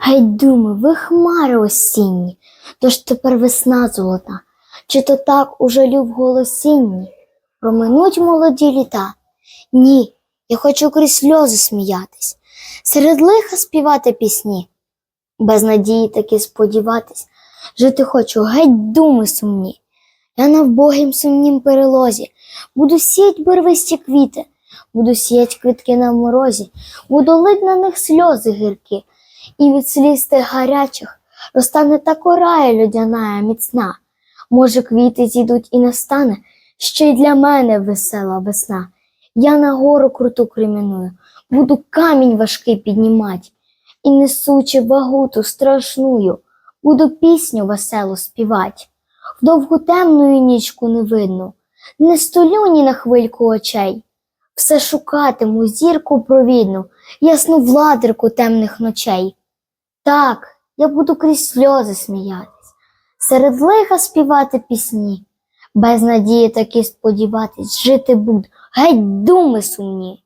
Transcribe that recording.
Геть думи, ви хмари осінні, тож тепер весна золота, чи то так у жалю в голосінні? Проминуть молоді літа? Ні, я хочу крізь сльози сміятись, серед лиха співати пісні, без надії таки сподіватись, жити хочу геть думи сумні. Я на вбогім сумнім перелозі. Буду сіять барвисті квіти, буду сіять квітки на морозі, буду лить на них сльози гіркі, і від сліз тих гарячих розтане та корая людяна міцна. Може, квіти зійдуть і настане ще й для мене весела весна. Я на гору круту креміную, буду камінь важкий піднімать, і несучи вагуту страшную, буду пісню веселу співать. В довгу темную нічку не видно, не столю ні на хвильку очей. Все шукатиму зірку провідну, ясну владирку темних ночей. Так, я буду крізь сльози сміятись, серед лиха співати пісні, без надії таки сподіватись, жити буду, геть думи сумні.